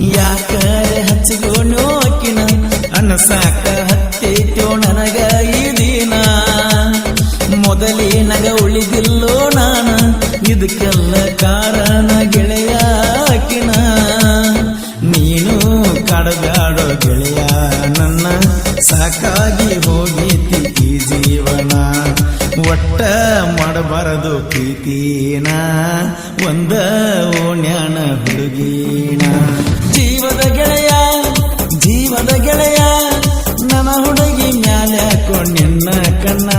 ಯಾಕರೆ ಹಚ್ಚಿಗೋನು ಅನ್ನ ಸಾಕ ಹತ್ತೈತೋ ನನಗ ಈ ದಿನ. ಮೊದಲಿನಗ ಉಳಿದಿಲ್ಲೋ ನಾನ, ಇದಕ್ಕೆಲ್ಲ ಕಾರಣ ಗೆಳೆಯ ಅಕ್ಕಿನ ನೀನು ಕಡಗಾಡೋ ಗೆಳೆಯ ನನ್ನ, ಸಾಕಾಗಿ ಹೋಗಿತಿ ಈ ಜೀವನ. ಒಟ್ಟ ಮಾಡಬಾರದು ಪ್ರೀತಿನ, ಒಂದ ಓಣ್ಯಾಣ ಹುಡುಗಿನ. ಗೆಳೆಯ ನನ್ನ ಹುಡುಗಿ ಮ್ಯಾಲೆ ಹಾಕೊಂಡಿನ್ನ ಕಣ್ಣ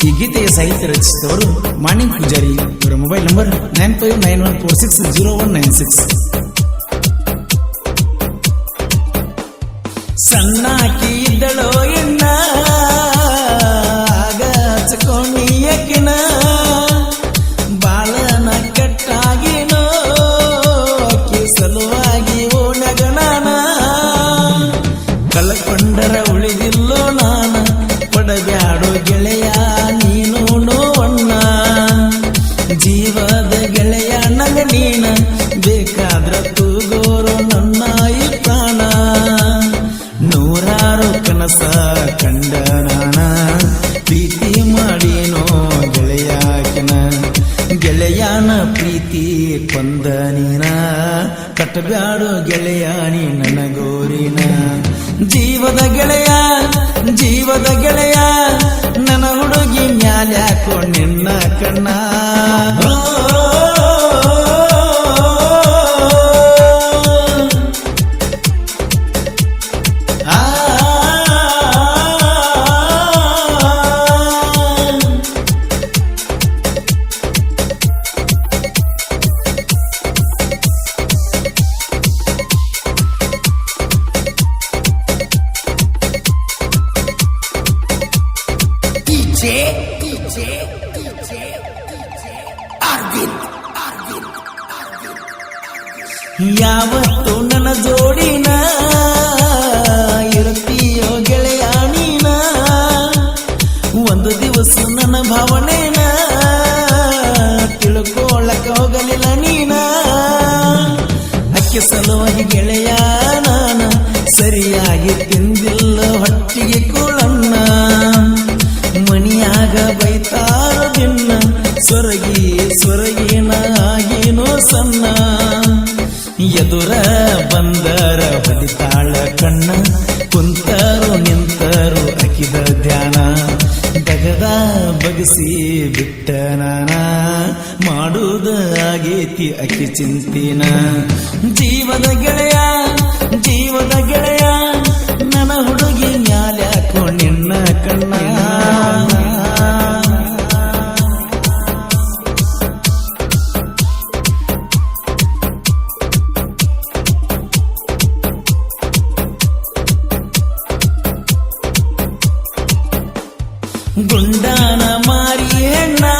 ಈ ಗೀತೆಯ ಸಾಹಿತ್ಯ ರಚಿಸಿದವರು ಮಾಣಿಕ್ ಪೂಜಾರಿ ಇವರ mobile number nine five nine one four six zero one nine six ಸಣ್ಣಾಕಿ ಕಳ್ಕೊಂಡರ ಉಳಿದಿಲ್ಲೋ ನಾನ, ಪಡಬ್ಯಾಡೋ ಗೆಳೆಯ ನೀನು ನೋವಣ್ಣ ಜೀವದ ಗೆಳೆಯ ನಗ ನೀನ, ಬೇಕಾದ್ರ ತೂಗೋರು ನನ್ನ ಈ ನೂರಾರು ಕನಸ ಕಂಡ ನಾನ, ಪ್ರೀತಿ ಮಾಡಿನೋ ಗೆಳೆಯಾಕನ ಗೆಳೆಯನ ಪ್ರೀತಿ ಕೊಂದ ನೀನ ನೀ ನನ್ನ ನನಗೋರಿನ. ಜೀವದ ಗೆಳೆಯ ಜೀವದ ಗೆಳೆಯ ನನ್ನ ಹುಡುಗಿ ಮ್ಯಾಲ್ಯಾಕೋ ನಿನ್ನ ಕಣ್ಣ. ಯಾವತ್ತು ನನ್ನ ಜೋಡಿನ ಇರುತ್ತೀಯೋ ಗೆಳೆಯ ನೀನ? ಒಂದು ದಿವಸ ನನ್ನ ಭಾವನೆನ ತಿಳ್ಕೊಳ್ಳಕ ಹೋಗಲಿಲ್ಲ ನೀನ? ಅಕ್ಕಿ ಸಲುವಾಗಿ ಗೆಳೆಯ ನಾನ ಸರಿಯಾಗಿ ತಿಂದಿಲ್ಲ ಹೊಟ್ಟಿಗೆ ಕೂಳನ್ನ. ಮಣಿಯಾಗ ಬೈತಾರ ದಿನ್ನ ಸೊರಗಿ ಸೊರಗಿನ ಆಗಿನೋ ಸಣ್ಣ ಎದುರ ಬಂದರ ಬಲಿತಾಳ ಕಣ್ಣ, ಕುಂತರು ನಿಂತರು ಅಕಿದ ಧ್ಯಾನ. ಬಗದ ಬಗಸಿ ಬಿಟ್ಟ ನಾನ ಮಾಡುವುದಾಗೇತಿ ಅಕಿ ಚಿಂತಿನ. ಜೀವದ ಗೆಳೆಯ ಜೀವದ ಗೆಳೆಯ. குண்டான மாறியே நான்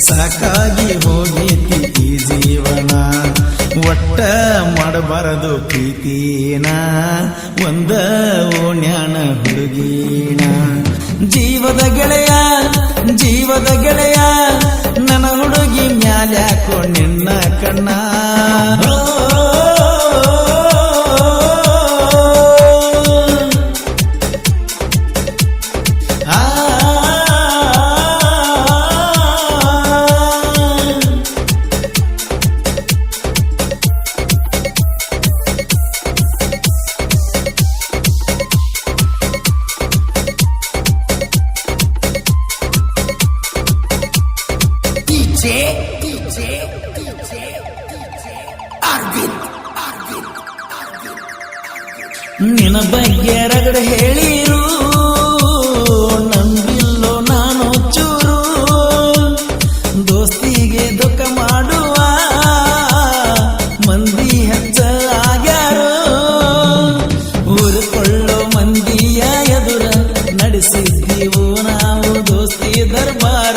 ಸಾಕಾಗಿ ಹೋಗೈತಿ ಈ ಜೀವನ. ಒಟ್ಟ ಮಾಡಬಾರದು ಪ್ರೀತಿನ. ಒಂದ ಓಣ್ಯಾಣ ಹುಡುಗೀಣ ಜೀವದ ಗೆಳೆಯ ಜೀವದ ಗೆಳೆಯ. ನನ್ನ ಹುಡುಗಿ ಮ್ಯಾಲ್ಯಾಕೋ ನಿನ್ನ ಕಣ್ಣ. ನಿನ್ನ ಬಗ್ಗೆ ರಗಡೆ ಹೇಳಿರು ನಂಬಿಲ್ಲೋ ನಾನು ಚೂರು. ದೋಸ್ತಿಗೆ ದುಃಖ ಮಾಡುವ ಮಂದಿ ಹಚ್ಚ ಆಗ್ಯಾರು. ಮಂದಿ ಮಂದಿಯ ಎದುರ ನಡೆಸಿದ್ದೀವು ನಾವು ದೋಸ್ತಿ ದರ್ಬಾರ.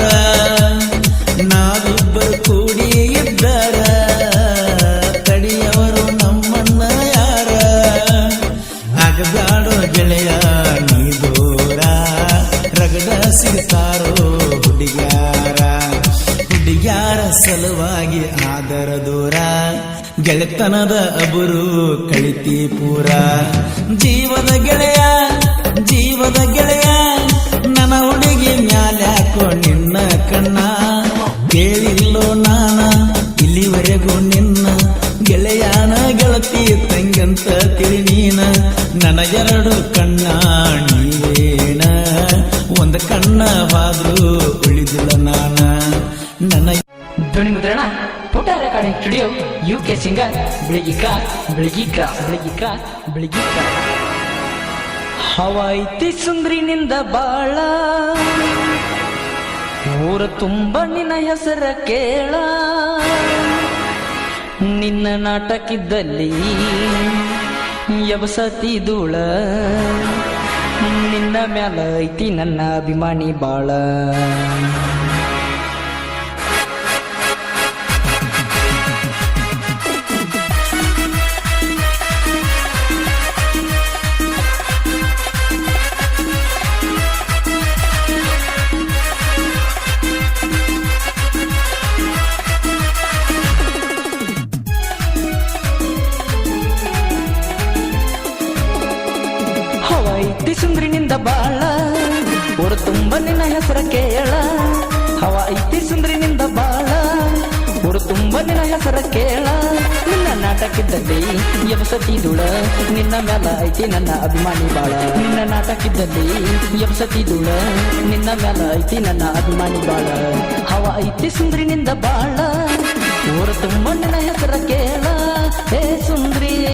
ನಾವಿಬ್ಬರು ಕೂಡಿ ಇದ್ದರ. ಹುಡುಗ್ಯಾರ ಸಲುವಾಗಿ ಆದರ ದೂರ? ಗೆಳೆತನದ ಅಬುರು ಕಳಿತಿ ಪೂರ. ಜೀವದ ಗೆಳೆಯ ಜೀವದ ಗೆಳೆಯ, ನನ್ನ ಹುಡುಗಿ ಮ್ಯಾಲ್ಯಾಕೋ ನಿನ್ನ ಕಣ್ಣ. ಕೇಳಿಲ್ಲೋ ನಾನ, ಇಲ್ಲಿವರೆಗೂ ನಿನ್ನ. ಗೆಳೆಯಾನ ಗೆಳತಿ ತಂಗಂತ ತಿಳಿ ನೀನ. ನನಗೆರಡು ಕಣ್ಣ ನೀವೇನ? ಒಂದು ಕಣ್ಣವಾದರೂ ಉಳಿದಿಲ್ಲ. ಸ್ಟುಡಿಯೋ ಯು ಕೆ ಸಿಂಗರ್ ಬೆಳಗಿಕ ಬೆಳಗಿಕ ಬೆಳಗಿಕ ಬೆಳಗಿಕ ಹವಾಯ್ತಿ ಸುಂದ್ರಿನಿಂದ ಬಾಳ ಊರ ತುಂಬ ನಿನ್ನ ಹೆಸರ ಕೇಳ ನಿನ್ನ ನಾಟಕಿದ್ದಲ್ಲಿ ಯವಸತಿ ಧೂಳ ನಿನ್ನ ಮ್ಯಾಲ ಐತಿ ನನ್ನ ಅಭಿಮಾನಿ ಬಾಳ ಮುಕ್ತಿ ಸುಂದ್ರಿನಿಂದ ಬಾಳ. ಊರು ತುಂಬ ನಿನ್ನ ಹೆಸರ ಕೇಳ. ಹವ ಐತಿ ಸುಂದ್ರಿನಿಂದ ಬಾಳ. ಊರು ತುಂಬ ನಿನ್ನ ಹೆಸರ ಕೇಳ. ನಿನ್ನ ನಾಟಕಿದ್ದಲ್ಲಿ ಎಬ್ಸತಿದುಳ ನಿನ್ನ ಮ್ಯಾಲ ಐತಿ ನನ್ನ ಅಭಿಮಾನಿ ಬಾಳ. ನಿನ್ನ ನಾಟಕಿದ್ದಲ್ಲಿ ಎಬ್ಸತಿದುಳ ನಿನ್ನ ಮ್ಯಾಲ ಐತಿ ನನ್ನ ಅಭಿಮಾನಿ ಬಾಳ. ಹವ ಐತಿ ಸುಂದ್ರಿನಿಂದ ಬಾಳ. ಊರು ತುಂಬ ನಿನ್ನ ಹೆಸರ ಕೇಳ. ಹೇ ಸುಂದ್ರಿ.